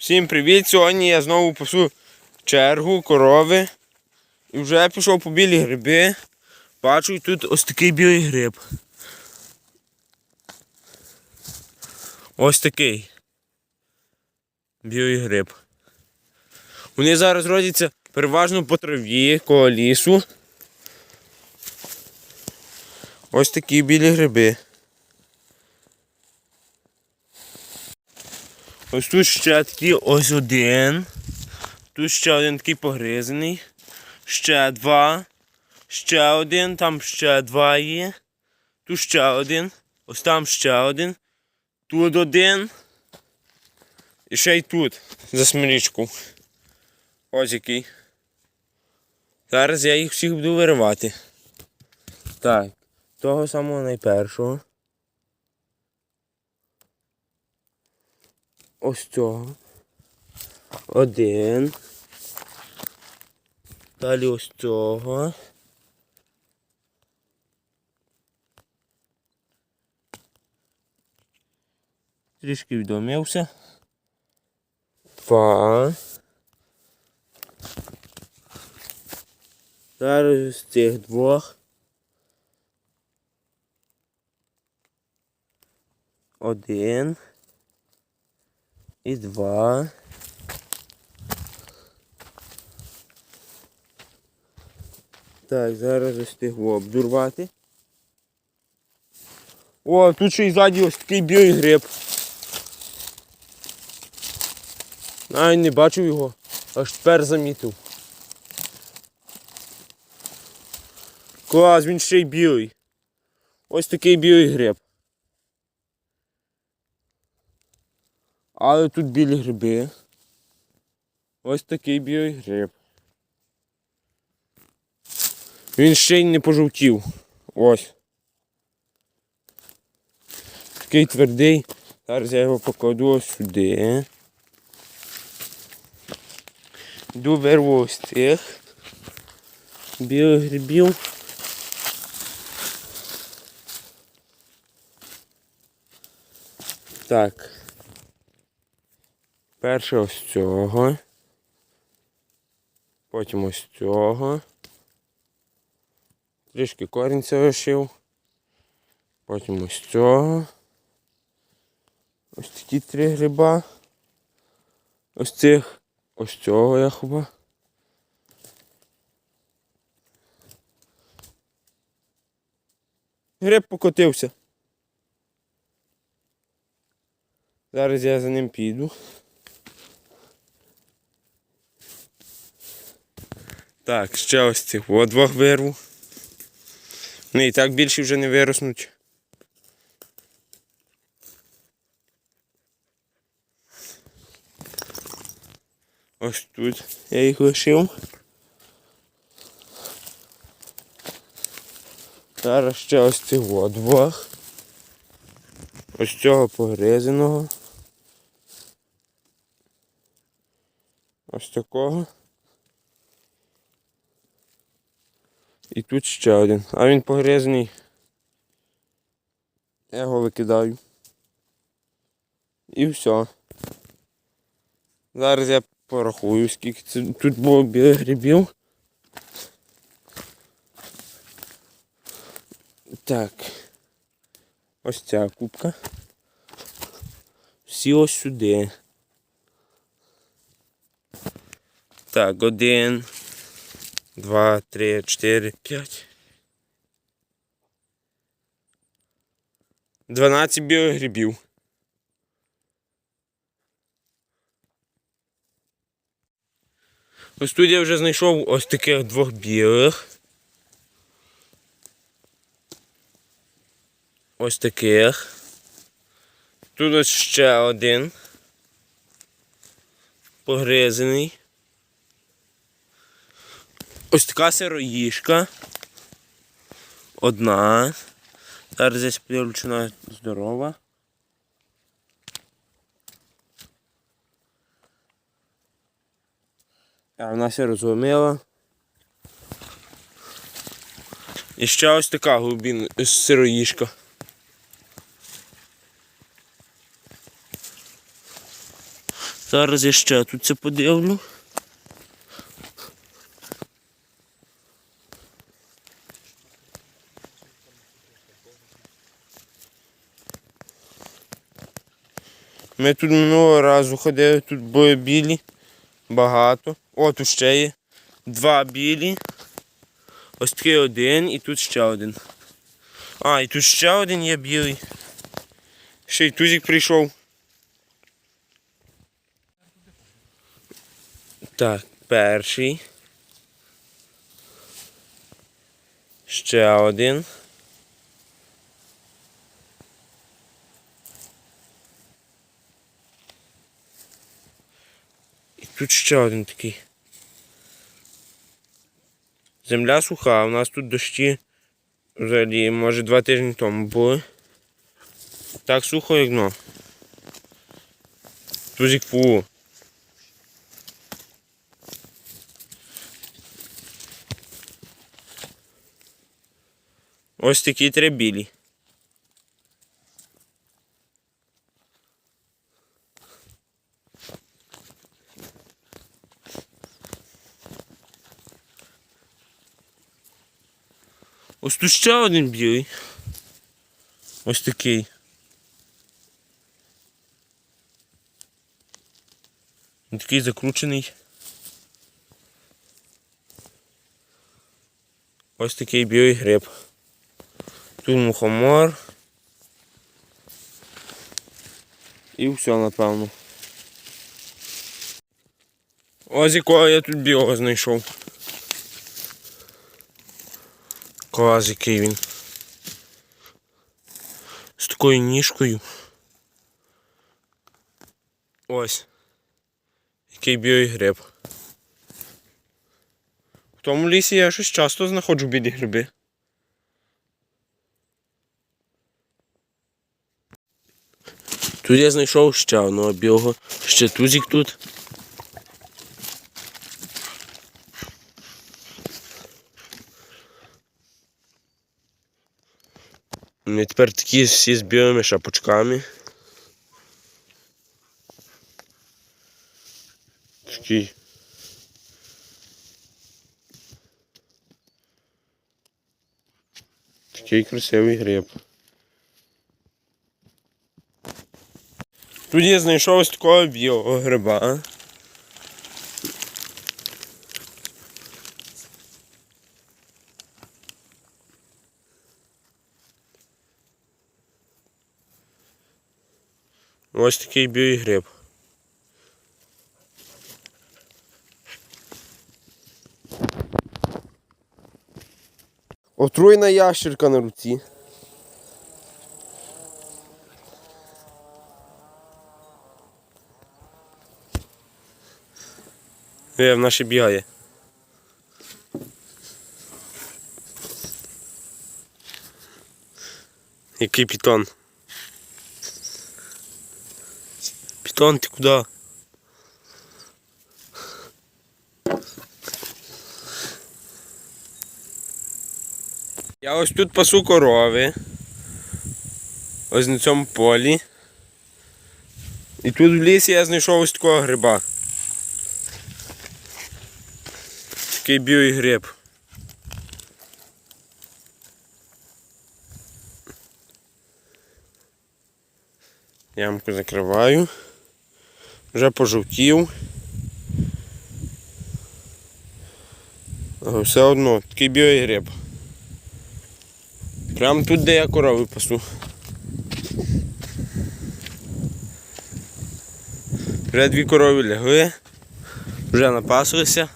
Всім привіт! Сьогодні я знову пасу чергу, корови. І вже пішов по білі гриби. Бачу, тут ось такий білий гриб. Ось такий. Білий гриб. Вони зараз родяться переважно по траві, коло лісу. Ось такі білі гриби. Ось тут ще такий ось один. Тут ще один такий погризений. Ще два. Ще один, там ще два є. Тут ще один. Ось там ще один. Тут один. І ще й тут, за смирічку. Ось який. Зараз я їх всіх буду виривати. Так, того самого найпершого. Ось цього. Один. Далі ось цього. Трішки відомився. Два. Зараз з цих двох. Один. І два. Так, зараз тих обдурвати. О, тут ще й ззаді ось такий білий гриб. Навіть не бачив його, аж тепер замітив. Клас, він ще й білий. Ось такий білий гриб. Але тут білі гриби. Ось такий білий гриб. Він ще й не пожовтів. Ось. Такий твердий. Зараз я його покладу сюди. Йду вирву ось цих білих грибів. Так. Перше ось цього. Потім ось цього. Трішки корінця вишив. Потім ось цього. Ось такі три гриба. Ось цих. Ось цього я хіба. Гриб покотився. Зараз я за ним піду. Так, ще ось цих двох вирву. Вони і так більше вже не вироснуть. Ось тут я їх лишив. Зараз ще ось от двох. Ось цього погризеного. Ось такого. І тут ще один. А він погризаний. Я його викидаю. І все. Зараз я порахую, скільки це тут було білих грибів. Так. Ось ця кубка. Всі ось сюди. Так, один. Два, три, чотири, п'ять. Дванадцять білих грибів. Ось тут я вже знайшов ось таких двох білих. Ось таких. Тут ось ще один. Погризений. Ось така сироїшка. Одна. Зараз десь подивлюся здорова. А вона все розломила. І ще ось така глибін сироїшка. Зараз я ще тут це подивлю. Ми тут минулого разу ходили, тут були білі. Багато. О, тут ще є. Два білі. Ось такий один і тут ще один. А, і тут ще один є білий. Ще й тузик прийшов. Так, перший. Ще один. Тут ще один такий. Земля суха, у нас тут дощі взагалі, може, два тижні тому були. Так сухо, як дно. Тузик фу. Ось такі три Ось тут ще один білий. Ось такий. Він такий закручений. Ось такий білий гриб. Тут мухомор. І все, напевно. Ось якого я тут білого знайшов. Клас, який він. З такою ніжкою. Ось. Який білий гриб. В тому лісі я щось часто знаходжу білі гриби. Тут я знайшов ще одного білого, ще тузик тут. Вони тепер такі всі з білими шапочками. Такий. Такий красивий гриб. Тут я знайшов ось такого білого гриба. Ось такий білий гриб. Отруйна ящерка на руці. Е, вона ще бігає. Який пітон? Пітон, ти куди? Я ось тут пасу корови. Ось на цьому полі. І тут в лісі я знайшов ось такого гриба. Такий білий гриб. Ямку закриваю. Вже пожовтів. Все одно такий білий гриб. Прямо тут, де я корови пасу. Вже дві корови лягли, вже напасилися.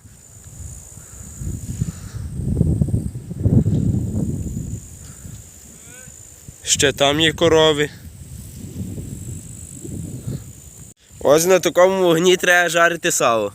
Ще там є корови. Ось на такому вогні треба жарити сало.